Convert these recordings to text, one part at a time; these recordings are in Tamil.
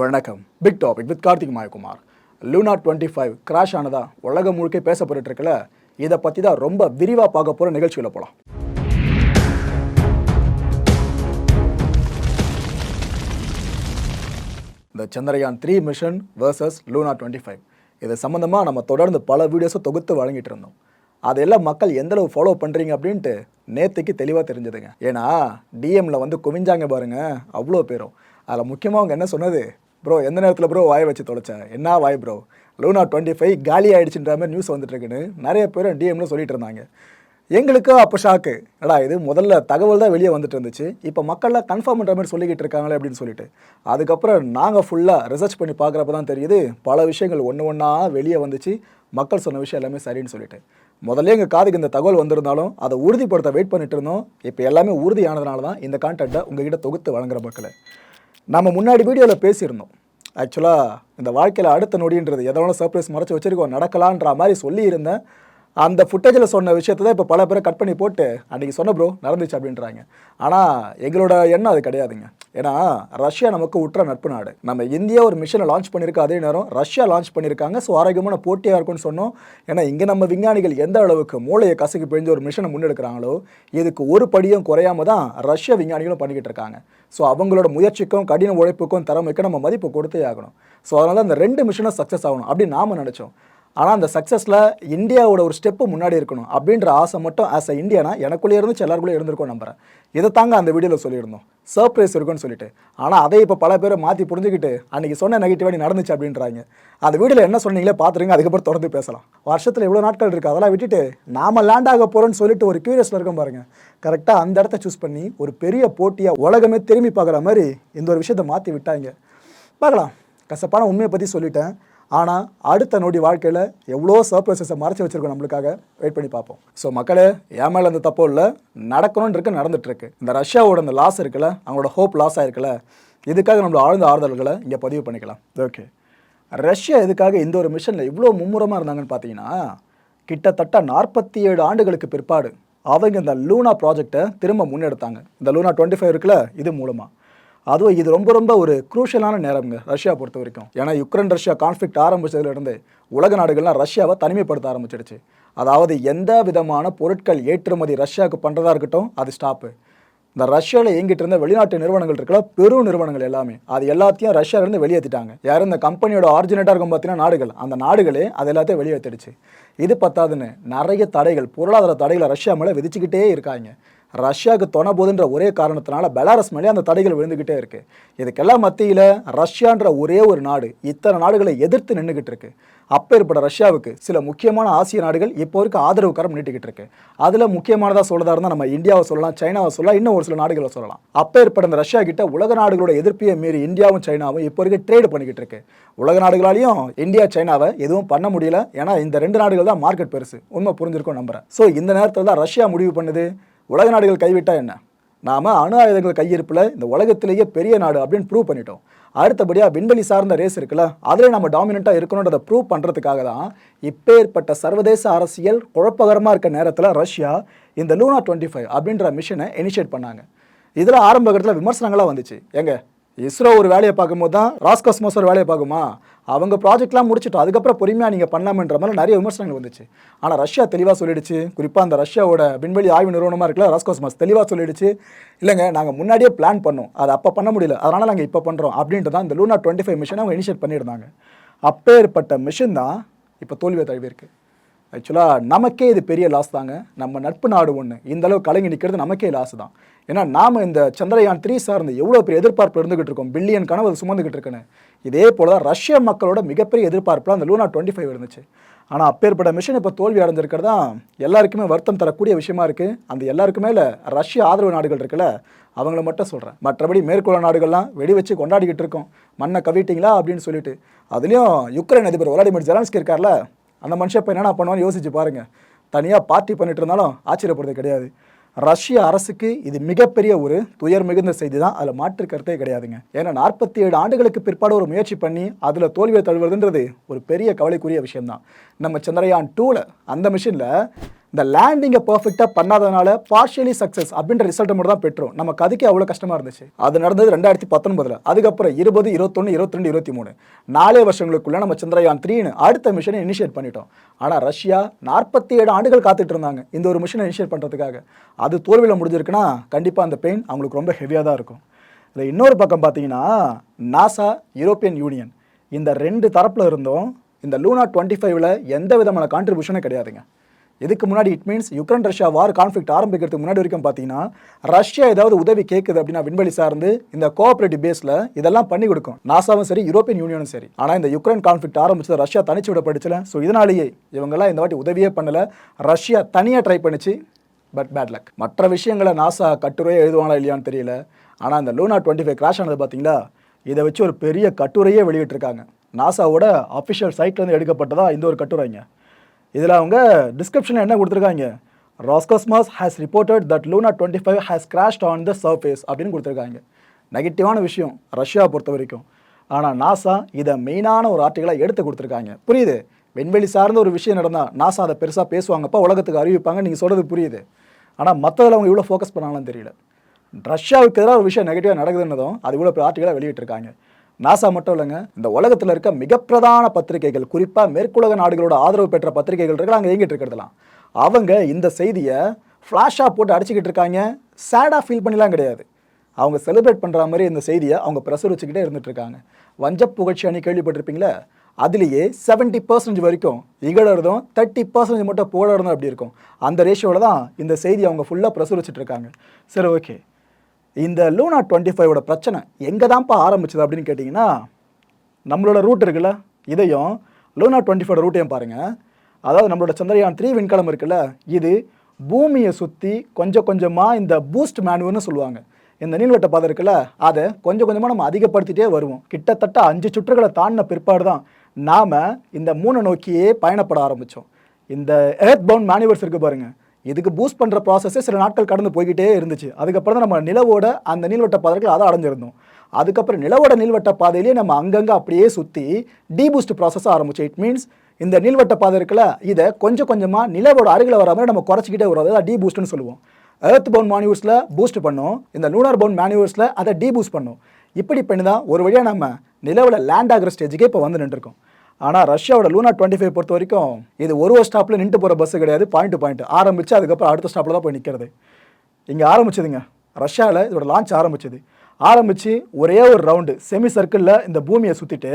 வணக்கம். Big topic with Karthik Mayakumar. Luna twenty five crash ஆனதா உலகம் முழுக்க பேசப்பட்டு இருக்குல்ல இதை பற்றி தான் ரொம்ப விரிவாக பார்க்க போகிற நிகழ்ச்சியில் போகலாம் இந்த Chandrayaan three mission versus Luna twenty five இது சம்மந்தமாக நம்ம தொடர்ந்து பல வீடியோஸை தொகுத்து வழங்கிட்டு இருந்தோம். அதெல்லாம் மக்கள் எந்த அளவு ஃபாலோ பண்ணுறீங்க அப்படின்ட்டு நேற்றுக்கு தெளிவாக தெரிஞ்சதுங்க. ஏன்னா டிஎம்மில் வந்து குவிஞ்சாங்க பாருங்க அவ்வளோ பேரும். அதில் முக்கியமாக அவங்க என்ன சொன்னது? ப்ரோ எந்த நேரத்தில் ப்ரோ வாயை வச்சு தொலைச்சேன் என்ன வாய் ப்ரோ லூனா டுவெண்ட்டி ஃபைவ் காலி ஆயிடுச்சுன்ற மாதிரி நியூஸ் வந்துட்டுருக்குன்னு நிறைய பேர் டிஎம்ல சொல்லிட்டு இருந்தாங்க. எங்களுக்கு அப்போ ஷாக்கு எடா இது முதல்ல தகவல் தான் வெளியே வந்துட்டு இருந்துச்சு. இப்போ மக்கள்லாம் கன்ஃபார்ம் பண்ணுற மாதிரி சொல்லிக்கிட்டு இருக்காங்களே அப்படின்னு சொல்லிட்டு. அதுக்கப்புறம் நாங்கள் ஃபுல்லாக ரிசர்ச் பண்ணி பார்க்குறப்ப தான் தெரியுது பல விஷயங்கள் ஒன்று ஒன்றா வெளியே வந்துச்சு. மக்கள் சொன்ன விஷயம் எல்லாமே சரின்னு சொல்லிட்டு. முதல்ல எங்கள் காதுக்கு இந்த தகவல் வந்திருந்தாலும் அதை உறுதிப்படுத்த வெயிட் பண்ணிட்டு இருந்தோம். இப்போ எல்லாமே உறுதியானதுனால தான் இந்த கான்டாக்டை உங்ககிட்ட தொகுத்து வழங்குற மக்களை. நம்ம முன்னாடி வீடியோவில் பேசியிருந்தோம். ஆக்சுவலாக இந்த வாழ்க்கையில் அடுத்த நொடின்றது எதனால சர்ப்ரைஸ் மறைச்சி வச்சிருக்கோம் நடக்கலான்ற மாதிரி சொல்லியிருந்தேன். அந்த ஃபுட்டேஜில் சொன்ன விஷயத்தை தான் இப்போ பல பேரை கட் பண்ணி போட்டு அன்றைக்கி சொன்ன ப்ரோ நடந்துச்சு அப்படின்றாங்க. ஆனால் எங்களோட எண்ணம் அது கிடையாதுங்க. ஏன்னா ரஷ்யா நமக்கு உற்ற நட்பு நாடு. நம்ம இந்தியா ஒரு மிஷனை லான்ச் பண்ணியிருக்க அதே நேரம் ரஷ்யா லான்ச் பண்ணியிருக்காங்க ஸோ ஆரோக்கியமான போட்டியாக இருக்கும்னு சொன்னோம். ஏன்னா இங்கே நம்ம விஞ்ஞானிகள் எந்த அளவுக்கு மூளையை கசக்கி பிழிஞ்ச ஒரு மிஷனை முன்னெடுக்கிறாங்களோ இதுக்கு ஒரு படியும் குறையாம தான் ரஷ்ய விஞ்ஞானிகளும் பண்ணிக்கிட்டு இருக்காங்க. ஸோ அவங்களோட முயற்சிக்கும் கடின உழைப்புக்கும் திறமைக்கும் நம்ம மதிப்பு கொடுத்தே ஆகணும். ஸோ அதனால் அந்த ரெண்டு மிஷனும் சக்ஸஸ் ஆகணும் அப்படின்னு நாம் நினச்சோம். ஆனால் அந்த சக்ஸஸில் இந்தியாவோட ஒரு ஸ்டெப்பு முன்னாடி இருக்கணும் அப்படின்ற ஆசை மட்டும் ஆஸ் அ இந்தியானா எனக்குள்ளே இருந்துச்சு எல்லாருக்குள்ளே இருந்திருக்கோம் நம்புறேன். இதை தாங்க அந்த வீடியோவில் சொல்லியிருந்தோம். சர்ப்ரைஸ் இருக்குன்னு சொல்லிட்டு. ஆனால் அதை இப்போ பல பேர் மாற்றி புரிஞ்சுக்கிட்டு அன்றைக்கி சொன்ன நெகட்டிவாக நடந்துச்சு அப்படின்றாங்க. அந்த வீடியோவில் என்ன சொன்னீங்களே பார்த்துருங்க அதுக்கப்புறம் தொடர்ந்து பேசலாம். வருஷத்தில் எவ்வளோ நாட்கள் இருக்குது அதெல்லாம் விட்டுட்டு நாம லேண்ட் ஆக போகிறோன்னு சொல்லிட்டு ஒரு கியூரியஸில் இருக்கோம் பாருங்கள் கரெக்டாக அந்த இடத்த சூஸ் பண்ணி ஒரு பெரிய போட்டியாக உலகமே திரும்பி பார்க்குற மாதிரி இந்த ஒரு விஷயத்தை மாற்றி விட்டாங்க. பார்க்கலாம். கசப்பான உண்மையை பற்றி சொல்லிட்டேன். ஆனால் அடுத்த நொடி வாழ்க்கையில் எவ்வளோ சர்ப்ரைசஸை மறைச்சி வச்சிருக்கோம் நம்மளுக்காக? வெயிட் பண்ணி பார்ப்போம். ஸோ மக்களே என் மேலே அந்த தப்போ இல்லை. நடக்கணும்னு இருக்கு நடந்துட்டுருக்கு. இந்த ரஷ்யாவோட அந்த லாஸ் இருக்குல்ல அவங்களோட ஹோப் லாஸ் ஆயிருக்குல்ல இதுக்காக நம்மளோட ஆழ்ந்த ஆறுதல்களை இங்கே பதிவு பண்ணிக்கலாம். ஓகே ரஷ்யா எதுக்காக இந்த ஒரு மிஷனில் இவ்வளோ மும்முரமாக இருந்தாங்கன்னு பார்த்தீங்கன்னா கிட்டத்தட்ட நாற்பத்தி ஏழு ஆண்டுகளுக்கு பிற்பாடு அவங்க இந்த லூனா ப்ராஜெக்டை திரும்ப முன்னெடுத்தாங்க. இந்த லூனா டுவெண்ட்டி ஃபைவ் இருக்குல்ல இது மூலமாக அதுவும் இது ரொம்ப ரொம்ப ஒரு குரூஷியலான நேரம்ங்க ரஷ்யா பொறுத்த வரைக்கும். ஏன்னா யுக்ரைன் ரஷ்யா கான்ஃப்ளிக்ட் ஆரம்பித்ததுலேருந்து உலக நாடுகள்லாம் ரஷ்யாவை தனிமைப்படுத்த ஆரம்பிச்சிடுச்சு. அதாவது எந்த விதமான பொருட்கள் ஏற்றுமதி ரஷ்யாவுக்கு பண்ணுறதா இருக்கட்டும் அது ஸ்டாப்பு இந்த ரஷ்யாவில் இயங்கிட்டு இருந்த வெளிநாட்டு நிறுவனங்கள் இருக்கல பெரும் நிறுவனங்கள் எல்லாமே அது எல்லாத்தையும் ரஷ்யாவிலேருந்து வெளியேற்றிட்டாங்க யாரும் இந்த கம்பெனியோட ஆரிஜினேட்டாக இருக்கும் பார்த்தீங்கன்னா நாடுகள். அந்த நாடுகளே அது எல்லாத்தையும் வெளியேற்றிடுச்சு இது பத்தாதுன்னு நிறைய தடைகள் பொருளாதார தடைகளை ரஷ்யா மேலே விதிச்சுக்கிட்டே இருக்காங்க. ரஷ்யாவுக்கு தொண போதுன்ற ஒரே காரணத்தினால பெலாரஸ் மேலே அந்த தடைகள் விழுந்துக்கிட்டே இருக்கு. இதுக்கெல்லாம் மத்தியில் ரஷ்யான்ற ஒரே ஒரு நாடு இத்தனை நாடுகளை எதிர்த்து நின்றுக்கிட்டு இருக்கு. அப்பேற்பட்ட ரஷ்யாவுக்கு சில முக்கியமான ஆசிய நாடுகள் இப்போ வரைக்கும் ஆதரவு கரம் நீட்டிக்கிட்டு இருக்கு. அதில் முக்கியமானதாக சொல்கிறதா இருந்தால் நம்ம இந்தியாவை சொல்லலாம் சைனாவை சொல்லலாம் இன்னும் ஒரு சில நாடுகளை சொல்லலாம். அப்பேற்பட்ட இந்த ரஷ்யா கிட்ட உலக நாடுகளோட எதிர்ப்பையை மீறி இந்தியாவும் சைனாவும் இப்போ வரைக்கும் ட்ரேட் பண்ணிக்கிட்டு இருக்கு. உலக நாடுகளாலையும் இந்தியா சைனாவை எதுவும் பண்ண முடியல. ஏன்னா இந்த ரெண்டு நாடுகள் தான் மார்க்கெட் பெருசு. உண்மை புரிஞ்சிருக்கும் நம்புறேன். ஸோ இந்த நேரத்தில் தான் ரஷ்யா முடிவு பண்ணுது. உலக நாடுகள் கைவிட்டால் என்ன? நாம அணு ஆயுதங்கள் கையிருப்பில் இந்த உலகத்திலேயே பெரிய நாடு அப்படின்னு ப்ரூவ் பண்ணிட்டோம். அடுத்தபடியாக விண்வெளி சார்ந்த ரேஸ் இருக்குல்ல அதில் நம்ம டாமினண்ட்டாக இருக்கணுன்றதை ப்ரூவ் பண்ணுறதுக்காக தான் இப்பேற்பட்ட சர்வதேச அரசியல் குழப்பகரமாக இருக்க நேரத்தில் ரஷ்யா இந்த லூனா டுவெண்ட்டி ஃபைவ் அப்படின்ற மிஷனை இனிஷியேட் பண்ணாங்க. இதில் ஆரம்ப கட்டத்தில் விமர்சனங்களாக வந்துச்சு. எங்க? இஸ்ரோ ஒரு வேலையை பார்க்கும்போது தான் ராஸ்காஸ்மோஸ் ஒரு வேலையை பார்க்குமா? அவங்க ப்ராஜெக்ட்லாம் முடிச்சிட்டோம். அதுக்கப்புறம் பொறுமையாக நீங்கள் பண்ணலாமன்ற மாதிரி நிறைய விமர்சனங்கள் வந்துச்சு. ஆனால் ரஷ்யா தெளிவாக சொல்லிடுச்சு. குறிப்பாக அந்த ரஷ்யாவோட விண்வெளி ஆய்வு நிறுவனமாக இருக்குல்ல ராஸ்காஸ்மாஸ் தெளிவாக சொல்லிடுச்சு. இல்லைங்க நாங்கள் முன்னாடியே பிளான் பண்ணோம். அதை அப்போ பண்ண முடியல. அதனால் நாங்கள் இப்போ பண்ணுறோம் அப்படின்ட்டு தான் இந்த லூனா டுவெண்ட்டி ஃபைவ் மிஷனை அவங்க இனிஷியேட் பண்ணியிருந்தாங்க. அப்பேற்பட்ட மிஷின் தான் இப்போ தோல்வியை தழுவிருக்கு ஆக்சுவலாக நமக்கே இது பெரிய லாஸ் தாங்க. நம்ம நட்பு நாடு ஒன்று இந்தளவு கலங்கி நிற்கிறது நமக்கே லாஸ் தான். ஏன்னா நாம் இந்த சந்திரயான் த்ரீ சார்ந்து எவ்வளோ பெரிய எதிர்பார்ப்பு இருந்துகிட்டு இருக்கோம்? பில்லியன் கனவு அது சுமந்துக்கிட்டு இருக்குன்னு. இதே போல தான் ரஷ்ய மக்களோட மிகப்பெரிய எதிர்பார்ப்பில் அந்த லூனா டுவெண்ட்டி ஃபைவ் இருந்துச்சு. ஆனால் அப்பேற்பட்ட மிஷன் இப்போ தோல்வி அடைஞ்சிருக்கிறது தான் எல்லாருக்குமே வருத்தம் தரக்கூடிய விஷயமா இருக்குது அந்த எல்லாருக்குமே இல்லை ரஷ்ய ஆதரவு நாடுகள் இருக்குல்ல அவங்கள மட்டும் சொல்கிறேன் மற்றபடி மேற்குள்ள நாடுகள்லாம் வெடி வச்சு கொண்டாடிக்கிட்டு இருக்கோம். மண்ணை கவிட்டிங்களா அப்படின்னு சொல்லிட்டு. அதுலேயும் யுக்ரைன் அதிபர் விளாடிமிர் ஜெலான்ஸ்கி இருக்கார்ல அந்த மனுஷன் இப்போ என்னென்ன பண்ணுவான்னு யோசிச்சு பாருங்கள் தனியாக பார்ட்டி பண்ணிட்டு இருந்தாலும் ஆச்சரியப்படுறது கிடையாது. ரஷ்ய அரசுக்கு இது மிகப்பெரிய ஒரு துயர் மிகுந்த செய்தி தான் அதில் மாற்று கருத்தே கிடையாதுங்க. ஏன்னா நாற்பத்தி ஏழு ஆண்டுகளுக்கு பிற்பாடு ஒரு முயற்சி பண்ணி அதில் தோல்வியை தழுவுறதுன்றது ஒரு பெரிய கவலைக்குரிய விஷயம்தான். நம்ம சந்திரயான் டூவில் அந்த மிஷினில் இந்த லேண்டிங்கை பர்ஃபெக்டாக பண்ணாதனால பார்ஷியலி சக்ஸஸ் அப்படின்ற ரிசல்ட்டை மட்டும் தான் பெற்றோம். நம்ம கதைக்கு அவ்வளோ கஷ்டமாக இருந்துச்சு. அது நடந்தது ரெண்டாயிரத்தி பத்தொன்பதில். அதுக்கப்புறம் இருபது இருபத்தொன்று இருபத்திரெண்டு இருபத்தி மூணு நாலே வருஷங்களுக்குள்ள நம்ம சந்திரயான் த்ரீன்னு அடுத்த மிஷனை இனிஷியேட் பண்ணிட்டோம். ஆனால் ரஷ்யா நாற்பத்தி ஏழு ஆண்டுகள் காத்துட்டு இருந்தாங்க இந்த ஒரு மிஷனை இனிஷியேட் பண்ணுறதுக்காக அது தோல்வியில் முடிஞ்சிருக்குன்னா கண்டிப்பாக அந்த பெயின் அவங்களுக்கு ரொம்ப ஹெவியாக தான் இருக்கும். இதில் இன்னொரு பக்கம் பார்த்தீங்கன்னா நாசா யூரோப்பியன் யூனியன் இந்த ரெண்டு தரப்பில் இருந்தும் இந்த லூனா டுவெண்ட்டி ஃபைவ்ல எந்த விதமான கான்ட்ரிபியூஷனும் கிடையாதுங்க. இதுக்கு முன்னாடி it means Ukraine Russia war conflict ஆரம்பிக்கிறதுக்கு முன்னாடி வரைக்கும் பார்த்தீங்கன்னா ரஷ்யா ஏதாவது உதவி கேட்குது அப்படின்னா விண்வெளி சார்ந்து இந்த கோஆபரேட்டிவ் பேஸில் இதெல்லாம் பண்ணி கொடுக்கும். நாசாவும் சரி யூரோப்பியன் யூனியனும் சரி. ஆனால் இந்த யுக்ரைன் கான்ஃப்ளிக்ட் ஆரம்பிச்சது ரஷ்யா தனிச்சு விடப்பட்டுச்சுல ஸோ இதனாலேயே இவங்கெல்லாம் இந்த வாட்டி உதவியே பண்ணல. ரஷ்யா தனியாக ட்ரை பண்ணிச்சு பட் பேட் லக் மற்ற விஷயங்களை நாசா கட்டுரையே எழுதுவாங்களா இல்லையான்னு தெரியல. ஆனால் அந்த லூனா டுவெண்ட்டி ஃபைவ் கிராஷ் ஆனது பார்த்தீங்களா இதை வச்சு ஒரு பெரிய கட்டுரையே வெளியிட்டிருக்காங்க. நாசாவோட அஃபிஷியல் சைட்லேருந்து எடுக்கப்பட்டதா இந்த ஒரு கட்டுரைங்க. இதில் அவங்க டிஸ்கிரிப்ஷனில் என்ன கொடுத்துருக்காங்க? Roscosmos has reported that Luna twenty five has crashed on the surface அப்படின்னு கொடுத்துருக்காங்க. நெகட்டிவான விஷயம் ரஷ்யா பொறுத்த வரைக்கும். ஆனால் நாசா இதை மெயினான ஒரு ஆர்டிகலாக எடுத்து கொடுத்துருக்காங்க. புரியுது? விண்வெளி சார்ந்த ஒரு விஷயம் நடந்தால் நாசா அதை பெருசாக பேசுவாங்கப்பா உலகத்துக்கு அறிவிப்பாங்க நீங்கள் சொல்கிறது புரியுது. ஆனால் மற்றதில் அவங்க இவ்வளோ ஃபோக்கஸ் பண்ணாங்கன்னு தெரியல. ரஷ்யாவுக்கு எதிராக ஒரு விஷயம் நெகட்டிவாக நடக்குதுன்னதும் அது இவ்வளோ ஆர்டிகலாக வெளியிட்டிருக்காங்க. நாசா மட்டும் இல்லைங்க இந்த உலகத்தில் இருக்க மிக பிரதான பத்திரிகைகள் குறிப்பாக மேற்குலக நாடுகளோட ஆதரவு பெற்ற பத்திரிகைகள் இருக்கு அங்கே இயங்கிட்டு இருக்கிறதுலாம் அவங்க இந்த செய்தியை ஃப்ளாஷாக போட்டு அடிச்சுக்கிட்டு இருக்காங்க சேடாக ஃபீல் பண்ணிலாம் கிடையாது. அவங்க செலிப்ரேட் பண்ணுற மாதிரி இந்த செய்தியை அவங்க பிரசுரிச்சுக்கிட்டே இருந்துட்டு இருக்காங்க. வஞ்ச புகழ்ச்சி அணி கேள்விப்பட்டிருப்பீங்களே அதுலேயே செவன்ட்டி பர்சன்டேஜ் வரைக்கும் இகழறதும் தேர்ட்டி பர்சன்டேஜ் மட்டும் புகழறதும் அப்படி இருக்கும். அந்த ரேஷியோவில் தான் இந்த செய்தி அவங்க ஃபுல்லாக பிரசுரிச்சிட்டு இருக்காங்க. சரி ஓகே இந்த லூனா டுவெண்ட்டி ஃபைவோட பிரச்சனை எங்கே தான்ப்பா ஆரம்பிச்சது அப்படின்னு கேட்டிங்கன்னா நம்மளோட ரூட் இருக்குல்ல இதையும் லூனா டுவெண்ட்டி ஃபைவோட ரூட்டையும் பாருங்கள் அதாவது நம்மளோட சந்திரயான் த்ரீ விண்கலம் இருக்குல்ல இது பூமியை சுற்றி கொஞ்சம் கொஞ்சமாக இந்த பூஸ்ட் மேனுவல்னு சொல்லுவாங்க. இந்த நீள்வட்ட பாதை இருக்குல்ல அதை கொஞ்சம் கொஞ்சமாக நம்ம அதிகப்படுத்திட்டே வருவோம். கிட்டத்தட்ட அஞ்சு சுற்றுகளை தாண்டின பிற்பாடு தான் நாம் இந்த மூணை நோக்கியே பயணப்பட ஆரம்பித்தோம் இந்த எர்த் பவுண்ட் மேனுவர்ஸ் இருக்குது பாருங்கள் இதுக்கு பூஸ்ட் பண்ணுற ப்ராசஸே சில நாட்கள் கடந்து போய்கிட்டே இருந்துச்சு. அதுக்கப்புறம் தான் நம்ம நிலவோட அந்த நீள்வட்ட பாதைகள் அதை அடைஞ்சிருந்தோம். அதுக்கப்புறம் நிலவோட நீள்வட்ட பாதையிலேயே நம்ம அங்கங்கே அப்படியே சுற்றி டீபூஸ்ட் ப்ராசஸ் ஆரம்பிச்சு இட் மீன்ஸ் இந்த நீள்வட்ட பாதை இருக்குல்ல இதை கொஞ்சம் கொஞ்சமாக நிலவோட அருகில் வர மாதிரி நம்ம குறைச்சிக்கிட்டே வரும் அதாவது டீ பூஸ்ட்னு சொல்லுவோம். எர்த் பவுன் மானியூர்ஸில் பூஸ்ட் பண்ணோம். இந்த லூனார் பவுன் மேனியூர்ஸில் அதை டீபூஸ்ட் பண்ணோம். இப்படி பண்ணி தான் ஒரு வழியாக நம்ம நிலவில் லேண்ட் ஆகிற ஸ்டேஜுக்கே இப்போ வந்து நின்றுருக்கோம். ஆனால் ரஷ்யாவோட லூனா டுவெண்ட்டி ஃபைவ் பொறுத்த வரைக்கும் இது ஒரு ஒரு ஸ்டாப்பில் நின்று போகிற பஸ்ஸு கிடையாது. பாயிண்ட் டு பாயிண்ட் ஆரம்பித்து அதுக்கப்புறம் அடுத்த ஸ்டாப்பில் தான் போய் நிற்கிறது இங்கே ஆரம்பிச்சதுங்க. ரஷ்யாவில் இதோட லான்ச் ஆரம்பிச்சது. ஆரம்பித்து ஒரே ஒரு ரவுண்டு செமி சர்க்கிளில் இந்த பூமியை சுற்றிட்டு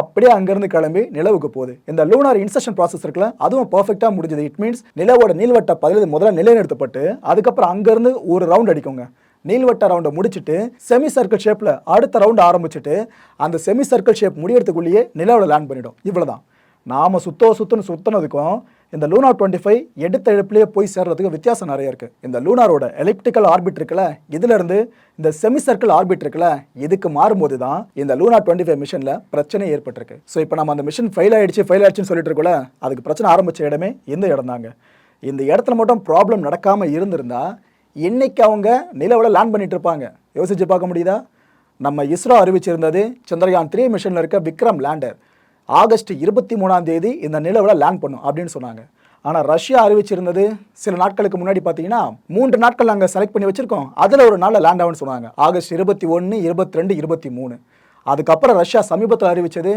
அப்படியே அங்கேருந்து கிளம்பி நிலவுக்கு போகுது. இந்த லூனார் இன்செஷன் ப்ராசஸ் இருக்குல்ல அதுவும் பர்ஃபெக்டாக முடிஞ்சது. இட் மீன்ஸ் நிலவோட நீள்வட்ட பதில் முதல்ல நிலைநிறுத்தப்பட்டு அதுக்கப்புறம் அங்கேருந்து ஒரு ரவுண்ட் அடிக்குங்க. நீள்வட்ட ரவுண்டை முடிச்சுட்டு செமி சர்க்கிள் ஷேப்பில் அடுத்த ரவுண்ட் ஆரம்பிச்சுட்டு அந்த செமி சர்க்கிள் ஷேப் முடியறதுக்குள்ளேயே நிலவில் லேண்ட் பண்ணிடும். இவ்வளோதான் நாம் சுத்தோ சுத்தணும் சுத்தினதுக்கும் இந்த லூனா டுவெண்ட்டி ஃபைவ் எடுத்த இழப்புலேயே போய் சேர்றதுக்கு வித்தியாசம் நிறைய இருக்குது இந்த லூனாரோட எலிப்டிக்கல் ஆர்பிட் இருக்குல்ல இதுலேருந்து இந்த செமி சர்க்கிள் ஆர்பிட் இருக்குல்ல இதுக்கு மாறும்போது தான் இந்த லூனா டுவெண்ட்டி ஃபைவ் மிஷனில் பிரச்சனை ஏற்பட்டிருக்கு. ஸோ இப்போ நம்ம அந்த மிஷன் ஃபெயில் ஆயிடுச்சு ஃபெயில் ஆயிடுச்சுன்னு சொல்லிட்டு இருக்கோம்ல அதுக்கு பிரச்சனை ஆரம்பித்த இடமே இந்த இடம் தாங்க. இந்த இடத்துல மட்டும் ப்ராப்ளம் நடக்காமல் இருந்திருந்தால் இன்னைக்கு அவங்க நிலவில் லேண்ட் பண்ணிட்டு இருப்பாங்க யோசிச்சு பார்க்க முடியுதா? நம்ம இஸ்ரோ அறிவிச்சிருந்தது சந்திரயான் த்ரீ மிஷனில் இருக்க விக்ரம் லேண்டர் ஆகஸ்ட் இருபத்தி மூணாம் தேதி இந்த நிலவில் லேண்ட் பண்ணும் அப்படின்னு சொன்னாங்க. ஆனால் ரஷ்யா அறிவிச்சிருந்தது சில நாட்களுக்கு முன்னாடி பார்த்தீங்கன்னா மூன்று நாட்கள் நாங்கள் செலக்ட் பண்ணி வச்சுருக்கோம். அதில் ஒரு நாளில் லேண்ட் ஆகும்னு சொன்னாங்க. ஆகஸ்ட் இருபத்தி ஒன்று இருபத்தி ரெண்டு இருபத்தி மூணு. அதுக்கப்புறம் ரஷ்யா சமீபத்தில் அறிவித்தது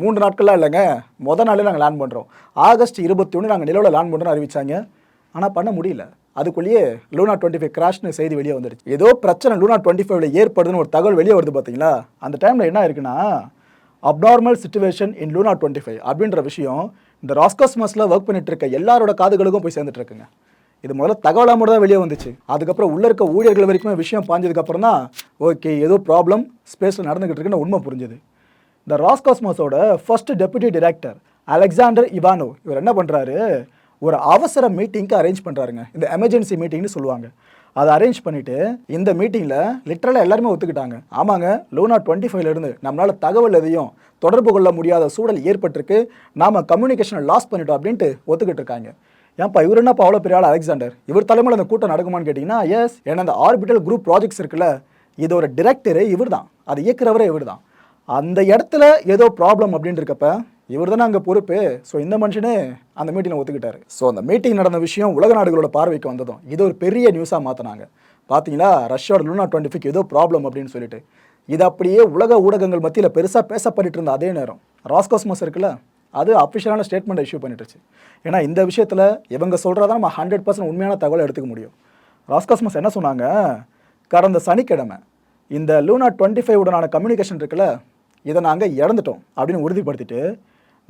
மூன்று நாட்கள்லாம் இல்லைங்க. மொதல் நாளே நாங்கள் லேண்ட் பண்ணுறோம் ஆகஸ்ட் இருபத்தி ஒன்று நாங்கள் நிலவில் லேண்ட் பண்ணுறோம்னு அறிவிச்சாங்க. ஆனால் பண்ண முடியல. அதுக்குள்ளேயே லூனா டுவெண்ட்டி ஃபைவ் கிராஷ்னு செய்தி வெளியே வந்துடுச்சு ஏதோ பிரச்சனை லூனா டுவெண்ட்டி ஃபைவ்ல ஏற்படுதுன்னு ஒரு தகவல் வெளியே வருது பார்த்தீங்களா? அந்த டைமில் என்ன இருக்குன்னா abnormal situation in Luna twenty five அப்படின்ற விஷயம் இந்த ராஸ்காஸ்மஸில் ஒர்க் பண்ணிட்டு இருக்க எல்லாரோட காதுகளுக்கும் போய் சேர்ந்துட்டு இருக்குங்க. இது முதல்ல தகவலாக மட்டும் தான் வெளியே வந்துச்சு. அதுக்கப்புறம் உள்ளே இருக்க ஊழியர்கள் வரைக்குமே விஷயம் பாஞ்சதுக்கப்புறம் தான் ஓகே ஏதோ ப்ராப்ளம் ஸ்பேஸில் நடந்துகிட்டு இருக்குன்னு உண்மை புரிஞ்சுது. இந்த ராஸ்காஸ்மஸோட first deputy director Alexander Ivanov இவர் என்ன பண்ணுறாரு ஒரு அவசர மீட்டிங்க்கு அரேஞ்ச் பண்ணுறாருங்க இந்த எமர்ஜென்சி மீட்டிங்னு சொல்லுவாங்க. அதை அரேஞ்ச் பண்ணிவிட்டு இந்த மீட்டிங்கில் லிட்டரலாக எல்லாருமே ஒத்துக்கிட்டாங்க. ஆமாங்க லூனா டுவெண்ட்டி ஃபைவ்லேருந்து நம்மளால் தகவல் எதையும் தொடர்பு கொள்ள முடியாத சூழல் ஏற்பட்டிருக்கு. நாம் கம்யூனிகேஷனை லாஸ் பண்ணிட்டோம் அப்படின்ட்டு ஒத்துக்கிட்டு இருக்காங்க. ஏன்ப்பா இவர் என்னப்பா அவ்வளோ பெரிய ஆள் அலெக்சாண்டர்? இவர் தலைமையில் அந்த கூட்டம் நடக்குமான்னு கேட்டிங்கன்னா எஸ் ஏன்னா அந்த ஆர்பிட்டல் குரூப் ப்ராஜெக்ட்ஸ் இருக்குல்ல இதோட டிரெக்டரு இவர் தான் அதை இயக்குறவரே இவர் தான் அந்த இடத்துல ஏதோ ப்ராப்ளம் அப்படின்ட்டு இருக்கப்ப இவர் தானே அங்கே பொறுப்பு. ஸோ இந்த மனுஷனே அந்த மீட்டிங்கில் ஒத்துக்கிட்டாரு. ஸோ அந்த மீட்டிங் நடந்த விஷயம் உலக நாடுகளோட பார்வைக்கு வந்ததும் இது ஒரு பெரிய நியூஸாக மாற்றினாங்க பார்த்தீங்களா ரஷ்யாவோட லூனா டுவெண்ட்டி ஃபைவ் ஏதோ ப்ராப்ளம் அப்படின்னு சொல்லிட்டு. இது அப்படியே உலக ஊடகங்கள் மத்தியில் பெருசாக பேசப்பட்டு இருந்த அதே நேரம். ராஸ்காஸ்மஸ் இருக்குல்ல அது அஃபிஷியலான ஸ்டேட்மெண்ட் இஷ்யூ பண்ணிட்டுருச்சு ஏன்னா இந்த விஷயத்தில் இவங்க சொல்கிறதா நம்ம ஹண்ட்ரட் பர்சன்ட் உண்மையான தகவலை எடுத்துக்க முடியும். ராஸ்காஸ்மஸ் என்ன சொன்னாங்க? கடந்த சனிக்கிழமை இந்த லூனா டுவெண்ட்டி ஃபைவ் உடனான கம்யூனிகேஷன் இருக்குல்ல இதை நாங்கள் இழந்துட்டோம் அப்படின்னு உறுதிப்படுத்திட்டு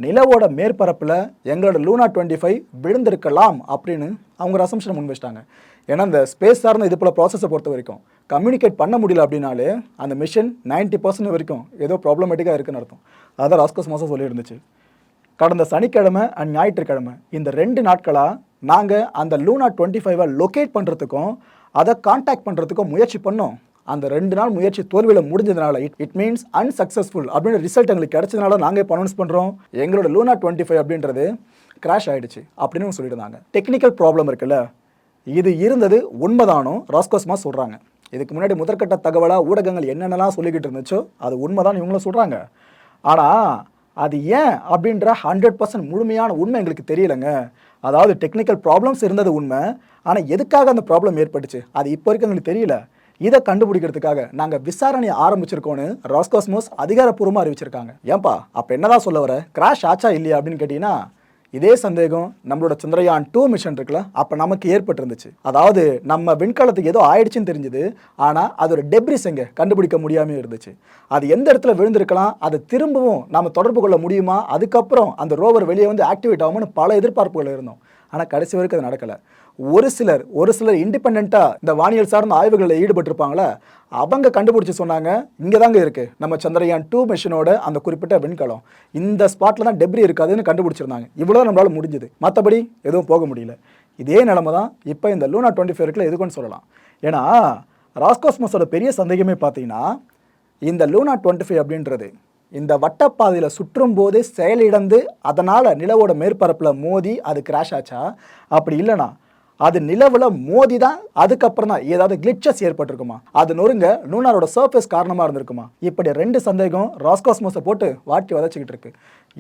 நிலவோட மேற்பரப்பில் எங்களோட லூனா டுவெண்ட்டி ஃபைவ் விழுந்திருக்கலாம் அப்படின்னு அவங்க ஒரு அசம்ஷனை முன் வச்சிட்டாங்க. ஏன்னா இந்த ஸ்பேஸ் சார்ந்த இது போல் ப்ராசஸை பொறுத்த வரைக்கும் கம்யூனிகேட் பண்ண முடியல அப்படின்னாலே அந்த மிஷின் 90% பர்சன்ட் வரைக்கும் ஏதோ ப்ராப்ளமேட்டிக்காக இருக்குன்னு அர்த்தம். அதான் ராஸ்கோஸ் மாதம் சொல்லியிருந்துச்சு. கடந்த சனிக்கிழமை அண்ட் ஞாயிற்றுக்கிழமை இந்த ரெண்டு நாட்களாக நாங்கள் அந்த லூனா டுவெண்ட்டி ஃபைவை லொக்கேட் பண்ணுறதுக்கும் அதை காண்டாக்ட் பண்ணுறதுக்கும் முயற்சி பண்ணோம். அந்த ரெண்டு நாள் முயற்சி தோல்வியில் முடிஞ்சதுனால இட் இட் மீன்ஸ் அன்சக்சஸ்ஃபுல் அப்படின்னு ரிசல்ட் எங்களுக்கு கிடைச்சதுனால நாங்கள் இப்போ அனௌன்ஸ் பண்ணுறோம் எங்களோட லூனா டுவெண்ட்டி ஃபைவ் அப்படின்றது கிராஷ் ஆகிடுச்சு அப்படின்னு சொல்லியிருந்தாங்க டெக்னிக்கல் ப்ராப்ளம் இருக்குல்ல இது இருந்தது உண்மைதானும் ராஸ்கோஸ்மா சொல்கிறாங்க இதுக்கு முன்னாடி முதற்கட்ட தகவலாக ஊடகங்கள் என்னென்னலாம் சொல்லிக்கிட்டு இருந்துச்சோ அது உண்மைதான் இவங்களும் சொல்கிறாங்க ஆனால் அது ஏன் அப்படின்ற ஹண்ட்ரட் பர்சன்ட் முழுமையான உண்மை எங்களுக்கு தெரியலைங்க. அதாவது டெக்னிக்கல் ப்ராப்ளம்ஸ் இருந்தது உண்மை ஆனால் எதுக்காக அந்த ப்ராப்ளம் ஏற்பட்டுச்சு? அது இப்போ வரைக்கும் எங்களுக்கு தெரியல. இதை கண்டுபிடிக்கிறதுக்காக நாங்கள் விசாரணையை ஆரம்பிச்சிருக்கோன்னு ராஸ்காஸ்மோஸ் அதிகாரப்பூர்வமாக அறிவிச்சிருக்காங்க. ஏன்பா அப்போ என்னதான் சொல்ல வர? கிராஷ் ஆச்சா இல்லையா அப்படின்னு கேட்டிங்கன்னா இதே சந்தேகம் நம்மளோட சந்திரயான் டூ மிஷன் இருக்குல்ல அப்போ நமக்கு ஏற்பட்டிருந்துச்சு. அதாவது நம்ம விண்கலத்துக்கு ஏதோ ஆயிடுச்சுன்னு தெரிஞ்சுது ஆனால் அதோட டெப்ரிஸ் எங்க கண்டுபிடிக்க முடியாமல் இருந்துச்சு. அது எந்த இடத்துல விழுந்திருக்கலாம் அதை திரும்பவும் நம்ம தொடர்பு கொள்ள முடியுமா? அதுக்கப்புறம் அந்த ரோவர் வெளியே வந்து ஆக்டிவேட் ஆகும்னு பல எதிர்பார்ப்புகள் இருந்தோம். ஆனால் கடைசி வரைக்கும் அது நடக்கலை. ஒரு சிலர் ஒரு சிலர் இண்டிபெண்ட்டாக இந்த வானியல் சார்ந்த ஆய்வுகளில் ஈடுபட்டிருப்பாங்களே அவங்க கண்டுபிடிச்சி சொன்னாங்க இங்கே தாங்க இருக்குது நம்ம சந்திரயான் டூ மிஷினோட அந்த குறிப்பிட்ட விண்கலம். இந்த ஸ்பாட்டில் தான் டெப்ரி இருக்காதுன்னு கண்டுபிடிச்சிருந்தாங்க. இவ்வளோ நம்மளால முடிஞ்சுது. மற்றபடி எதுவும் போக முடியல. இதே நிலமை தான் இப்போ இந்த லூனா டுவெண்ட்டி ஃபைவ் இருக்குல்ல எதுக்குன்னு சொல்லலாம். ஏன்னா ராஸ்காஸ்மஸோட பெரிய சந்தேகமே பார்த்தீங்கன்னா இந்த லூனா டுவெண்ட்டி ஃபைவ் அப்படின்றது இந்த வட்டப்பாதையில் சுற்றும் போது செயலிழந்து அதனால் நிலவோட மேற்பரப்பில் மோதி அது கிராஷ் ஆச்சா? அப்படி இல்லைனா அது நிலவில் மோதி தான் அதுக்கப்புறம் தான் ஏதாவது கிளிச்சஸ் ஏற்பட்டிருக்குமா? அது நொறுங்க லூனாரோட சர்ஃபேஸ் காரணமாக இருந்திருக்குமா? இப்படி ரெண்டு சந்தேகம் ராஸ்காஸ்மோஸை போட்டு வாட்டி வதச்சிக்கிட்டு இருக்கு.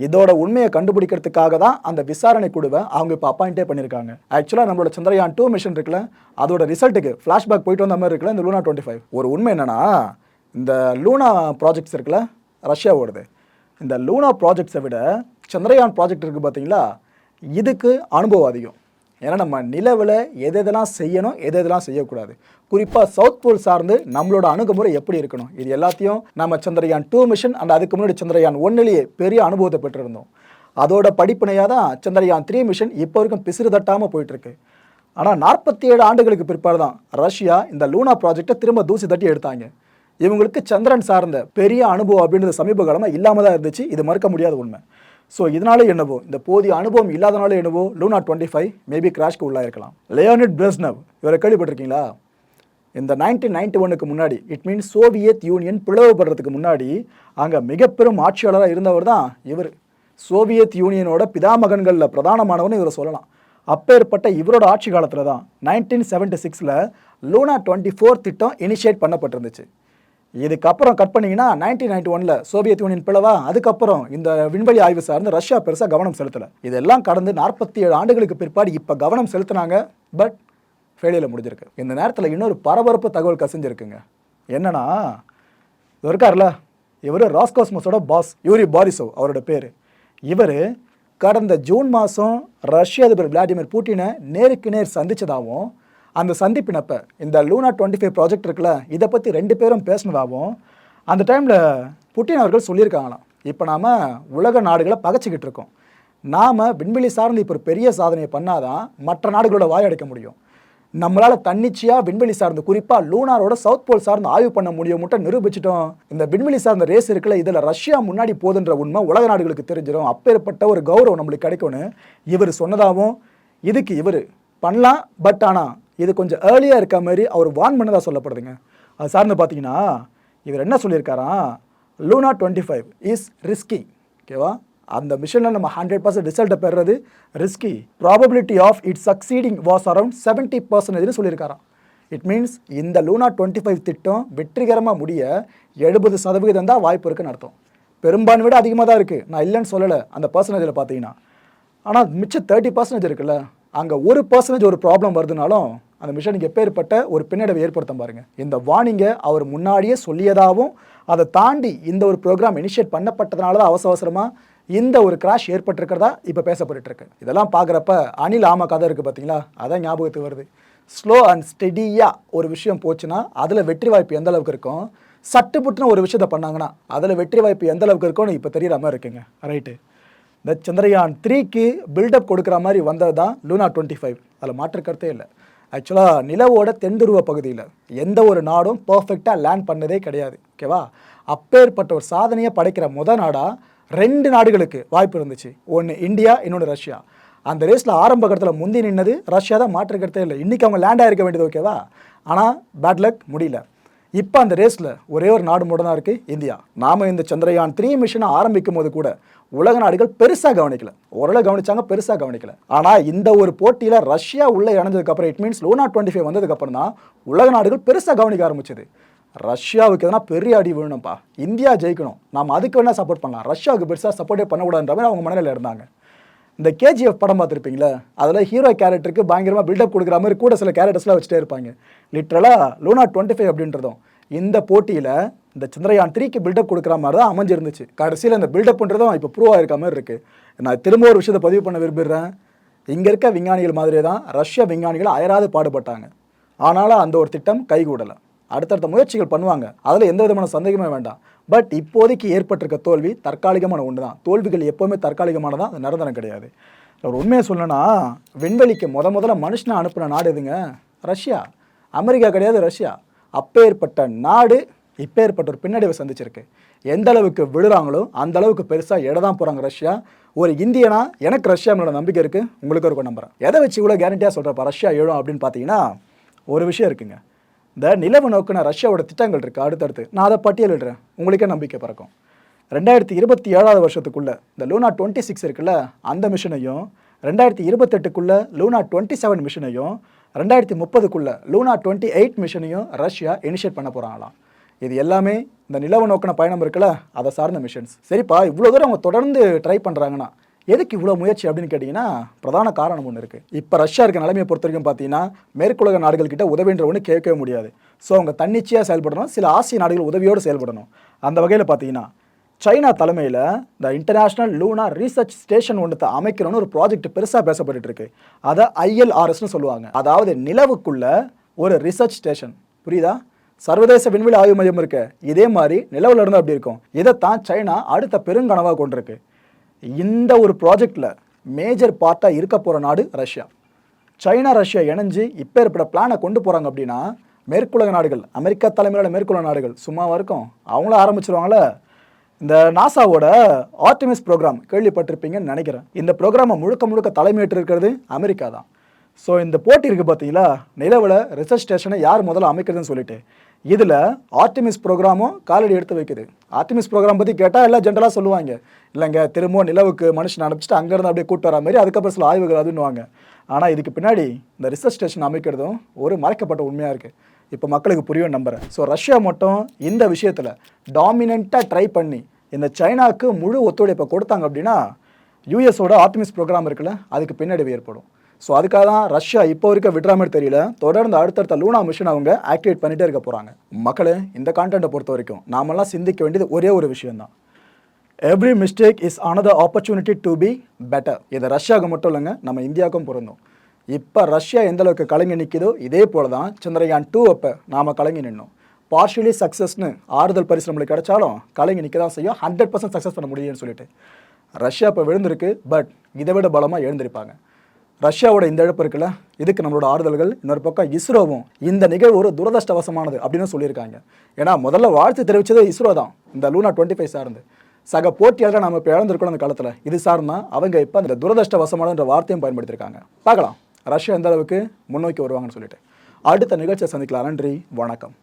இதோட உண்மையை கண்டுபிடிக்கிறதுக்காக தான் அந்த விசாரணை குழுவை அவங்க இப்போ அப்பாயிண்டே பண்ணியிருக்காங்க. ஆக்சுவலாக நம்மளோட சந்திரயான் டூ மிஷன் இருக்குல்ல அதோட ரிசல்ட்டுக்கு ஃப்ளாஷ்பேக் போயிட்டு வந்த மாதிரி இருக்குல்ல இந்த லூனா டுவெண்ட்டி ஃபைவ் ஒரு உண்மை என்னன்னா இந்த லூனா ப்ராஜெக்ட்ஸ் இருக்குல்ல ரஷ்யாவோடது. இந்த லூனா ப்ராஜெக்ட்ஸை விட சந்திரயான் ப்ராஜெக்ட் இருக்குது பார்த்தீங்களா இதுக்கு அனுபவம் அதிகம். ஏன்னா நம்ம நிலவில் எது எதெல்லாம் செய்யணும் எது எதெல்லாம் செய்யக்கூடாது. குறிப்பாக சவுத் போல் சார்ந்து நம்மளோட அணுகுமுறை எப்படி இருக்கணும்? இது எல்லாத்தையும் நம்ம சந்திரயான் டூ மிஷன் அண்ட் அதுக்கு முன்னாடி சந்திரயான் ஒன்னிலேயே பெரிய அனுபவத்தை பெற்றிருந்தோம். அதோட படிப்பினையாக தான் சந்திரயான் த்ரீ மிஷன் இப்போ வரைக்கும் பிசிறு தட்டாமல் போயிட்டுருக்கு. ஆனால் நாற்பத்தி ஏழு ஆண்டுகளுக்கு பிற்பாடு தான் ரஷ்யா இந்த லூனா ப்ராஜெக்டை திரும்ப தூசி தட்டி எடுத்தாங்க. இவங்களுக்கு சந்திரன் சார்ந்த பெரிய அனுபவம் அப்படின்றது சமீப காலமாக இல்லாமல் தான் இருந்துச்சு. இது மறுக்க முடியாத உண்மை. ஸோ இதனால என்னவோ? இந்த போதிய அனுபவம் இல்லாதனால என்னவோ? லூனா டுவெண்ட்டி ஃபைவ் மேபி கிராஷ்க்கு உள்ளாயிருக்கலாம் லியோனிட் பிரஸ்னவ் இவரை கேள்விப்பட்டிருக்கீங்களா? இந்த நைன்டீன் நைன்டி ஒனுக்கு முன்னாடி இட் மீன்ஸ் சோவியத் யூனியன் பிளவுபடுறதுக்கு முன்னாடி அங்கே மிகப்பெரும் ஆட்சியாளராக இருந்தவர் தான் இவர். சோவியத் யூனியனோட பிதாமகன்களில் பிரதானமானவர்னு இவரை சொல்லலாம். அப்பேற்பட்ட இவரோட ஆட்சி காலத்தில் தான் நைன்டீன் செவன்ட்டி சிக்ஸில் லூனா டுவெண்ட்டி ஃபோர் திட்டம் இனிஷியேட் பண்ணப்பட்டிருந்துச்சு. இதுக்கப்புறம் கட் பண்ணிங்கன்னா நைன்டீன் நைன்டி ஒனில் சோவியத் யூனியன் பிளவா அதுக்கப்புறம் இந்த விண்வெளி ஆய்வு சார்ந்து ரஷ்யா பெருசாக கவனம் செலுத்தலை. இதெல்லாம் கடந்து நாற்பத்தி ஏழு ஆண்டுகளுக்கு பிற்பாடு இப்போ கவனம் செலுத்தினாங்க பட் ஃபெயிலியில் முடிஞ்சிருக்கு. இந்த நேரத்தில் இன்னொரு பரபரப்பு தகவல் கசிஞ்சிருக்குங்க. என்னன்னா இவர் இருக்கார்ல இவர் ராஸ்காஸ்மஸோட பாஸ் யூரி பாரிசோவ் அவரோட பேர். இவர் கடந்த ஜூன் மாதம் ரஷ்ய அதிபர் விளாடிமிர் புட்டினை நேருக்கு நேர் சந்தித்ததாகவும் அந்த சந்திப்பினப்ப இந்த லூனா டுவெண்ட்டி ஃபைவ் ப்ராஜெக்ட் இருக்குல்ல இதை பற்றி ரெண்டு பேரும் பேசினதாகவும் அந்த டைமில் புட்டின் அவர்கள் சொல்லியிருக்காங்களாம். இப்போ நாம் உலக நாடுகளை பகைச்சிக்கிட்டு இருக்கோம். நாம் விண்வெளி சார்ந்து இப்போ ஒரு பெரிய சாதனையை பண்ணாதான் மற்ற நாடுகளோட வாய் அடைக்க முடியும். நம்மளால் தன்னிச்சையாக விண்வெளி சார்ந்து குறிப்பாக லூனாரோட சவுத் போல் சார்ந்து ஆய்வு பண்ண முடியும் மட்டும் நிரூபிச்சிட்டோம். இந்த விண்வெளி சார்ந்த ரேஸ் இருக்குல்ல இதில் ரஷ்யா முன்னாடி போதுன்ற உண்மை உலக நாடுகளுக்கு தெரிஞ்சிடும் அப்பேற்பட்ட ஒரு கௌரவம் நம்மளுக்கு கிடைக்கும்னு இவர் சொன்னதாகவும் இதுக்கு இவர் பண்ணலாம் பட் ஆனால் இது கொஞ்சம் ஏர்லியாக இருக்க மாதிரி அவர் வான் பண்ணதாக சொல்லப்படுதுங்க. அது சார்ந்து பார்த்தீங்கன்னா இவர் என்ன சொல்லியிருக்காராம்? Luna twenty five is risky ஓகேவா அந்த மிஷனில் நம்ம ஹண்ட்ரட் பர்சன்ட் ரிசல்ட்டை பெறுறது risky probability of it succeeding was around seventy பர்சன்டேஜ்னு சொல்லியிருக்காராம். இட் மீன்ஸ் இந்த லூனா டுவெண்ட்டி ஃபைவ் திட்டம் வெற்றிகரமாக முடிய எழுபது சதவிகிதம் தான் வாய்ப்பு இருக்குன்னு அர்த்தம். பெரும்பான்மை விட அதிகமாக தான் இருக்குது நான் இல்லைன்னு சொல்லலை அந்த பர்சன்டேஜில் பார்த்தீங்கன்னா ஆனால் மிச்சம் தேர்ட்டி பர்சன்டேஜ் இருக்குல்ல அங்கே ஒரு பர்சன்டேஜ் ஒரு ப்ராப்ளம் வருதுனாலும் அந்த மிஷனுக்கு எப்பேற்பட்ட ஒரு பின்னடைவை ஏற்படுத்தும் பாருங்கள் இந்த வார்னிங்கை அவர் முன்னாடியே சொல்லியதாகவும் அதை தாண்டி இந்த ஒரு ப்ரோக்ராம் இனிஷியேட் பண்ணப்பட்டதுனால தான் அவசர அவசரமாக இந்த ஒரு கிராஷ் ஏற்பட்டிருக்கிறதா இப்போ பேசப்பட்டுருக்கு இதெல்லாம் பார்க்குறப்ப அணில் ஆமா கதை இருக்குது பார்த்தீங்களா அதான் ஞாபகத்துக்கு வருது. ஸ்லோ அண்ட் ஸ்டெடியாக ஒரு விஷயம் போச்சுன்னா அதில் வெற்றி வாய்ப்பு எந்த அளவுக்கு இருக்கும்? சட்டு ஒரு விஷயத்த பண்ணாங்கன்னா அதில் வெற்றி வாய்ப்பு எந்த அளவுக்கு இருக்கும்னு இப்போ தெரியுற மாதிரி இருக்குங்க. ரைட்டு இந்த சந்திரயான் த்ரீக்கு பில்டப் கொடுக்குற மாதிரி வந்தது தான் லூனா டுவெண்ட்டி ஃபைவ் அதில் மாற்று கருத்தே இல்லை. ஆக்சுவலாக நிலவோட தென்துருவ பகுதியில். எந்த ஒரு நாடும் பர்ஃபெக்டாக லேண்ட் பண்ணதே கிடையாது. ஓகேவா அப்பேற்பட்ட ஒரு சாதனையை படைக்கிற முத நாடாக ரெண்டு நாடுகளுக்கு வாய்ப்பு இருந்துச்சு. ஒன்று இந்தியா இன்னொன்று ரஷ்யா. அந்த ரேஸில் ஆரம்ப கட்டத்தில் முந்தி நின்னது ரஷ்யா தான் மாற்றுக்கிறதே இல்லை. இன்றைக்கி அவங்க லேண்ட் இருக்க வேண்டியது ஓகேவா ஆனால் பேட் லக் முடியல. இப்போ அந்த ரேஸில் ஒரே ஒரு நாடு மட்டும் தான் இருக்குது இந்தியா. நாம் இந்த சந்திரயான் த்ரீ மிஷனை ஆரம்பிக்கும் போது கூட உலக நாடுகள் பெருசாக கவனிக்கல. ஓரளவு கவனிச்சாங்க பெருசாக கவனிக்கல. ஆனால் இந்த ஒரு போட்டியில் ரஷ்யா உள்ளே இணைஞ்சதுக்கப்புறம் it means Luna twenty five வந்ததுக்கப்புறம் தான் உலக நாடுகள் பெருசாக கவனிக்க ஆரம்பிச்சது. ரஷ்யாவுக்கு எதனா பெரிய அடி விழணும்ப்பா. இந்தியா ஜெயிக்கணும். நாம் அதுக்கு வேணால் சப்போர்ட் பண்ணலாம். ரஷ்யாவுக்கு பெருசாக சப்போர்ட்டே பண்ணக்கூடாதுன்ற மாதிரி அவங்க மனநிலையில் இருந்தாங்க. இந்த கேஜிஎஃப் படம் பார்த்துருப்பீங்களா? அதில் ஹீரோ கேரக்டருக்கு பயங்கரமாக பில்டப் கொடுக்குற மாதிரி கூட சில கேரக்டர்ஸ்லாம் வச்சுட்டே இருப்பாங்க. லிட்ரலாக லூனா டுவெண்ட்டி ஃபைவ் அப்படின்றதும். இந்த போட்டியில் இந்த சந்திரயான் த்ரீக்கு பில்டப் கொடுக்குற மாதிரி தான் அமைஞ்சிருந்துச்சு. கடைசியில் இந்த பில்டப்ன்றதும் இப்போ ப்ரூவ் ஆகிருக்க மாதிரி இருக்குது நான் திரும்ப ஒரு விஷயத்தை பதிவு பண்ண விரும்புகிறேன் இங்கே இருக்க விஞ்ஞானிகள் மாதிரியே தான் ரஷ்ய விஞ்ஞானிகள் அயராது பாடுபட்டாங்க. ஆனாலும் அந்த ஒரு திட்டம் கைகூடலை. அடுத்தடுத்த முயற்சிகள் பண்ணுவாங்க. அதில் எந்த விதமான சந்தேகமே வேண்டாம். பட் இப்போதைக்கு ஏற்பட்டிருக்க தோல்வி தற்காலிகமான ஒன்று தான் தோல்விகள் எப்போவுமே தற்காலிகமானதான் அது நிரந்தரம் கிடையாது. ஒரு உண்மையை சொல்லணும்னா விண்வெளிக்கு முத முதல்ல மனுஷனை அனுப்பின நாடு எதுங்க? ரஷ்யா. அமெரிக்கா கிடையாது ரஷ்யா. அப்பேற்பட்ட நாடு இப்பேற்பட்ட ஒரு பின்னடைவை சந்திச்சிருக்கு. எந்த அளவுக்கு விழுறாங்களோ அந்த அளவுக்கு பெருசாக இட தான் போகிறாங்க ரஷ்யா. ஒரு இந்தியனா எனக்கு ரஷ்யா மேல நம்பிக்கை இருக்குது உங்களுக்கு இருக்கும் நம்புகிறேன் எதை வச்சு இவ்வளோ கேரண்டியாக சொல்கிறப்ப ரஷ்யா எழும் அப்படின்னு பார்த்தீங்கன்னா ஒரு விஷயம் இருக்குங்க. இந்த நிலவு நோக்கின ரஷ்யாவோட திட்டங்கள் இருக்குது அடுத்தடுத்து. நான் அதை பட்டியலிடுறேன் உங்களுக்கே நம்பிக்கை பிறக்கும். ரெண்டாயிரத்தி இருபத்தி ஏழாவது வருஷத்துக்குள்ள இந்த லூனா டுவெண்ட்டி சிக்ஸ் இருக்குல்ல அந்த மிஷனையும் ரெண்டாயிரத்தி இருபத்தெட்டுக்குள்ள லூனா டுவெண்ட்டி செவன் மிஷனையும் ரெண்டாயிரத்தி முப்பதுக்குள்ளே லூனா டுவெண்ட்டி எயிட் மிஷனையும் ரஷ்யா இனிஷியேட் பண்ண போகிறாங்களாம் இது எல்லாமே இந்த நிலவு நோக்கின பயணம் இருக்குல்ல அதை சார்ந்த மிஷன்ஸ் சரிப்பா இவ்வளோ தூரம் அவங்க தொடர்ந்து ட்ரை பண்ணுறாங்கன்னா எதுக்கு இவ்வளோ முயற்சி அப்படின்னு கேட்டிங்கன்னா பிரதான காரணம் ஒன்று இருக்குது இப்போ ரஷ்யா இருக்க நிலைமையை பொறுத்த வரைக்கும் பார்த்தீங்கன்னா மேற்குலக நாடுகள்கிட்ட உதவின்ற ஒன்று கேட்கவே முடியாது. ஸோ அவங்க தன்னிச்சையாக செயல்படணும். சில ஆசிய நாடுகள் உதவியோடு செயல்படணும். அந்த வகையில் பார்த்தீங்கன்னா சைனா தலைமையில் இந்த இன்டர்நேஷ்னல் லூனா ரீசர்ச் ஸ்டேஷன் ஒன்றத்தை அமைக்கணும்னு ஒரு ப்ராஜெக்ட் பெருசாக பேசப்பட்டு இருக்கு. அதை ஐஎல்ஆர்எஸ்னு சொல்லுவாங்க. அதாவது நிலவுக்குள்ள ஒரு ரிசர்ச் ஸ்டேஷன் புரியுதா? சர்வதேச விண்வெளி ஆய்வு மையம் இருக்கு. இதே மாதிரி நிலவுல இருந்து அப்படி இருக்கும். இதைத்தான் சைனா அடுத்த பெருங்கனவாக கொண்டிருக்கு. இந்த ஒரு ப்ராஜெக்டில் மேஜர் பார்ட்டாக இருக்க போகிற நாடு ரஷ்யா. சைனா ரஷ்யா இணைஞ்சு இப்போ ஏற்பட பிளானை கொண்டு போகிறாங்க அப்படின்னா மேற்குலக நாடுகள் அமெரிக்கா தலைமையிலான மேற்குலக நாடுகள் சும்மாவாக இருக்கும் அவங்களும் ஆரம்பிச்சிருவாங்களே இந்த நாசாவோட ஆர்டிமிஸ் ப்ரோக்ராம் கேள்விப்பட்டிருப்பீங்கன்னு நினைக்கிறேன். இந்த ப்ரோக்ராமை முழுக்க முழுக்க தலைமையேற்று இருக்கிறது அமெரிக்கா தான். ஸோ இந்த போட்டி இருக்குது பார்த்தீங்களா நிலவில் ரிசர்ச் ஸ்டேஷனை யார் முதல்ல அமைக்கிறதுன்னு சொல்லிட்டு இதில் ஆர்டிமிஸ் ப்ரோக்ராமும் காலடி எடுத்து வைக்குது. ஆர்டிமிஸ் ப்ரோக்ராம் பற்றி கேட்டால் எல்லாம் ஜென்ரலாக சொல்லுவாங்க. இல்லைங்க திரும்பவும் நிலவுக்கு மனுஷன் அனுப்பிச்சிட்டு அங்கேருந்து அப்படியே கூட்டு வர மாதிரி அதுக்கப்புறம் சில ஆய்வுகள் அதுன்னுவாங்க. ஆனால் இதுக்கு பின்னாடி இந்த ரிசர்ச் ஸ்டேஷன் அமைக்கிறதும் ஒரு மறைக்கப்பட்ட உண்மையாக இருக்குது இப்போ மக்களுக்கு புரியும் நம்புகிறேன் ஸோ ரஷ்யா மட்டும் இந்த விஷயத்தில் டாமினண்ட்டாக ட்ரை பண்ணி இந்த சைனாவுக்கு முழு ஒத்துழைப்பை கொடுத்தாங்க அப்படின்னா யூஎஸோட ஆர்டிமிஸ் ப்ரோக்ராம் இருக்குல்ல அதுக்கு பின்னாடி ஏற்படும் ஸோ அதுக்காக தான் ரஷ்யா இப்போ வரைக்கும் விடுற மாதிரி தெரியல. தொடர்ந்து அடுத்தடுத்த லூனா மிஷன் அவங்க ஆக்டிவேட் பண்ணிகிட்டே இருக்க போகிறாங்க மக்களே இந்த கான்டென்ட்டை பொறுத்த வரைக்கும் நாமெல்லாம் சிந்திக்க வேண்டியது ஒரே ஒரு விஷயம்தான். Every mistake is another opportunity to be better இது ரஷ்யாவுக்கு மட்டும் இல்லைங்க நம்ம இந்தியாவுக்கும் பொருந்தும். இப்போ ரஷ்யா எந்த அளவுக்கு கலங்கி நிற்கிதோ இதே போல தான் சந்திரயான் டூ அப்போ நாம் கலங்கி நின்னோம். பார்ஷியலி சக்ஸஸ்னு ஆறுதல் பரிசு நம்மளுக்கு கிடைச்சாலும் கலங்கி நிற்க தான் செய்யும். ஹண்ட்ரட் பர்சன்ட் சக்ஸஸ் பண்ண முடியும்னு சொல்லிட்டு. ரஷ்யா இப்போ விழுந்திருக்கு பட் இதை விட பலமாக எழுந்திருப்பாங்க. ரஷ்யாவோட இந்த இழப்பு இருக்குல்ல? இதுக்கு நம்மளோட ஆறுதல்கள். இன்னொரு பக்கம் இஸ்ரோவும் இந்த நிகழ்வு ஒரு துரதிருஷ்டவசமானது அப்படின்னு சொல்லியிருக்காங்க. ஏன்னா முதல்ல வாழ்த்து தெரிவித்தது இஸ்ரோ தான். இந்த லூனா டுவெண்ட்டி ஃபைவ் சார்ந்து. சக போட்டியாளர்கள் நம்ம இப்போ இழந்திருக்கணும் அந்த காலத்தில். இது சார்ந்தா அவங்க இப்போ அந்த துரதிருஷ்டவசமானன்ற வார்த்தையும் பயன்படுத்தியிருக்காங்க. பார்க்கலாம். ரஷ்யா எந்த அளவுக்கு முன்னோக்கி வருவாங்கன்னு சொல்லிட்டு. அடுத்த நிகழ்ச்சியை சந்திக்கலாம். நன்றி. வணக்கம்.